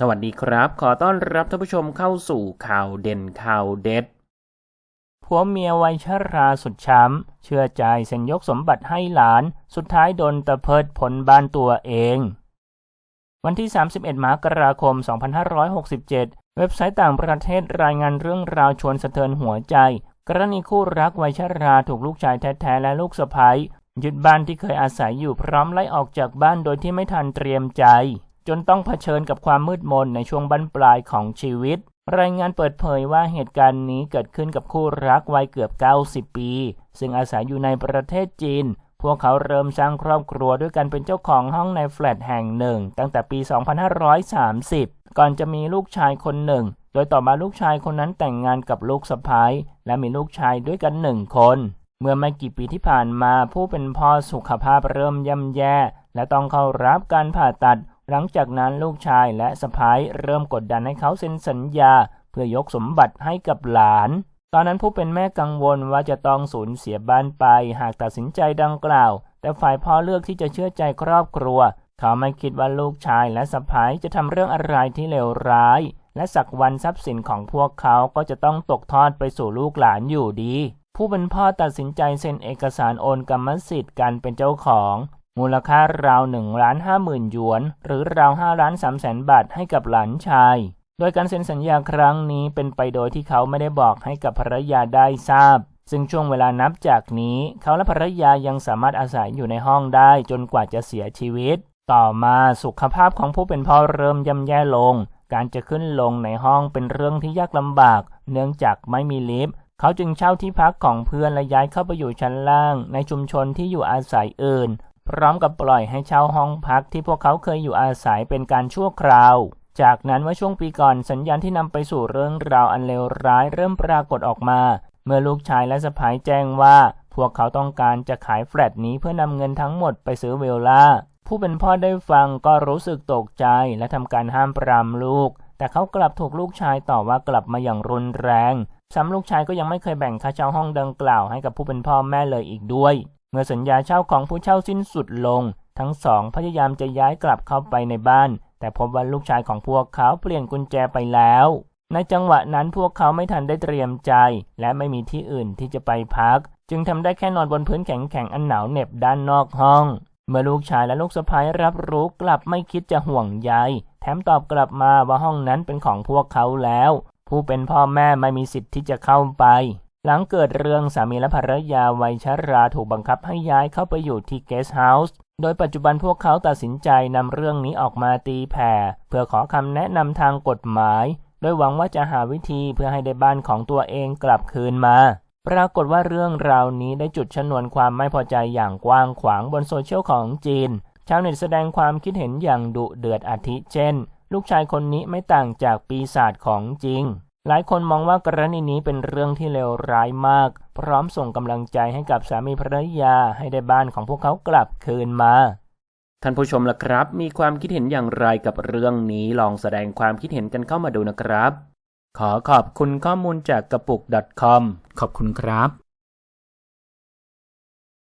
สวัสดีครับ ขอต้อนรับท่านผู้ชมเข้าสู่ข่าวเด่นข่าวเด็ดผัวเมียวัยชราสุดช้ำ เชื่อใจเซ็นยกสมบัติให้หลาน สุดท้ายโดนตะเพิดผลบ้านตัวเอง วันที่ 31มกราคม 2567 เว็บไซต์ต่างประเทศรายงานเรื่องราวชวนสะเทือนหัวใจ กรณีคู่รักวัยชราถูกลูกชายแท้ๆและลูกสะใภ้ยึดบ้านที่เคยอาศัยอยู่พร้อมไล่ออกจากบ้านโดยที่ไม่ทันเตรียมใจ จนต้องเผชิญกับความมืดมนในช่วงบั้นปลายของชีวิต รายงานเปิดเผยว่าเหตุการณ์นี้เกิดขึ้นกับคู่รักวัยเกือบ 90 ปี ซึ่งอาศัยอยู่ในประเทศจีน พวกเขาเริ่มสร้างครอบครัวด้วยกันเป็นเจ้าของห้องในแฟลตแห่งหนึ่ง ตั้งแต่ปี 2530 ก่อนจะมีลูกชายคนหนึ่ง โดยต่อมาลูกชายคนนั้นแต่งงานกับลูกสะพ้ายและมีลูกชายด้วยกันหนึ่งคนเมื่อไม่กี่ปีที่ผ่านมาผู้เป็นพ่อสุขภาพเริ่มย่ำแย่ และต้องเข้ารับการผ่าตัด หลังจากนั้นลูกชายและสะพ้ายเริ่มกดดันให้เขาเซ็นสัญญา เพื่อยกสมบัติให้กับหลาน ตอนนั้นผู้เป็นแม่กังวลว่าจะต้องสูญเสียบ้านไปหากตัดสินใจดังกล่าว แต่ฝ่ายพ่อเลือกที่จะเชื่อใจครอบครัว เขาไม่คิดว่าลูกชายและสะพ้ายจะทำเรื่องอะไรที่เลวร้าย และสักวันทรัพย์สินของพวกเขาก็จะต้องตกทอดไปสู่ลูกหลานอยู่ดีผู้เป็นพ่อตัดสินใจเซ็นเอกสารโอนกรรมสิทธิ์การเป็นเจ้าของ มูลค่าราว1ล้าน5หมื่นหยวน หรือราว5ล้าน3แสนบาทให้กับหลานชาย โดยการเซ็นสัญญาครั้งนี้เป็นไปโดยที่เขาไม่ได้บอกให้กับภรรยาได้ทราบ ซึ่งช่วงเวลานับจากนี้ เขาและภรรยายังสามารถอาศัยอยู่ในห้องได้จนกว่าจะเสียชีวิต ต่อมาสุขภาพของผู้เป็นพ่อเริ่มย่ำแย่ลง การจะขึ้นลงในห้องเป็นเรื่องที่ยากลำบาก เนื่องจากไม่มีลิฟต์เขาจึงเช่าที่พักของเพื่อนและย้ายเข้าไปอยู่ชั้นล่าง ในชุมชนที่อยู่อาศัยอื่น พร้อมกับปล่อยให้เช่าห้องพักที่พวกเขาเคยอยู่อาศัยเป็นการชั่วคราว จากนั้นว่าช่วงปีก่อนสัญญาณที่นำไปสู่เรื่องราวอันเลวร้ายเริ่มปรากฏออกมา เมื่อลูกชายและสะพ้ายแจ้งว่า พวกเขาต้องการจะขายแฟลตนี้เพื่อนำเงินทั้งหมดไปซื้อเวลล่า ผู้เป็นพ่อได้ฟังก็รู้สึกตกใจและทำการห้ามปรามลูก แต่เขากลับถูกลูกชายต่อว่ากลับมาอย่างรุนแรงซ้ำลูกชายก็ยังไม่เคยแบ่งค่าเช่าห้องดังกล่าวให้กับผู้เป็นพ่อแม่เลยอีกด้วย เมื่อสัญญาเช่าของผู้เช่าสิ้นสุดลง ทั้งสองพยายามจะย้ายกลับเข้าไปในบ้าน แต่พบว่าลูกชายของพวกเขาเปลี่ยนกุญแจไปแล้ว ในจังหวะนั้นพวกเขาไม่ทันได้เตรียมใจ และไม่มีที่อื่นที่จะไปพัก จึงทำได้แค่นอนบนพื้นแข็งๆอันหนาวเหน็บด้านนอกห้อง เมื่อลูกชายและลูกสะใภ้รับรู้กลับไม่คิดจะห่วงใยแถมตอบกลับมาว่าห้องนั้นเป็นของพวกเขาแล้ว ผู้เป็นพ่อแม่ไม่มีสิทธิ์ที่จะเข้าไป หลังเกิดเรื่องสามีและภรรยาวัยชราถูกบังคับให้ย้ายเข้าไปอยู่ที่เกสต์เฮาส์ โดยปัจจุบันพวกเขาตัดสินใจนำเรื่องนี้ออกมาตีแผ่ เพื่อขอคำแนะนำทางกฎหมาย โดยหวังว่าจะหาวิธีเพื่อให้ได้บ้านของตัวเองกลับคืนมา ปรากฏว่าเรื่องราวนี้ได้จุดชนวนความไม่พอใจอย่างกว้างขวางบนโซเชียลของจีน ชาวเน็ตแสดงความคิดเห็นอย่างดุเดือดอาทิเช่น ลูกชายคนนี้ไม่ต่างจากปีศาจของจริง หลายคนมองว่ากรณีนี้เป็นเรื่องที่เลวร้ายมาก พร้อมส่งกำลังใจให้กับสามีภรรยาให้ได้บ้านของพวกเขากลับคืนมาท่านผู้ชมล่ะครับ มีความคิดเห็นอย่างไรกับเรื่องนี้ลองแสดงความคิดเห็นกันเข้ามาดูนะครับ ขอขอบคุณข้อมูลจากกระปุก .com ขอบคุณครับ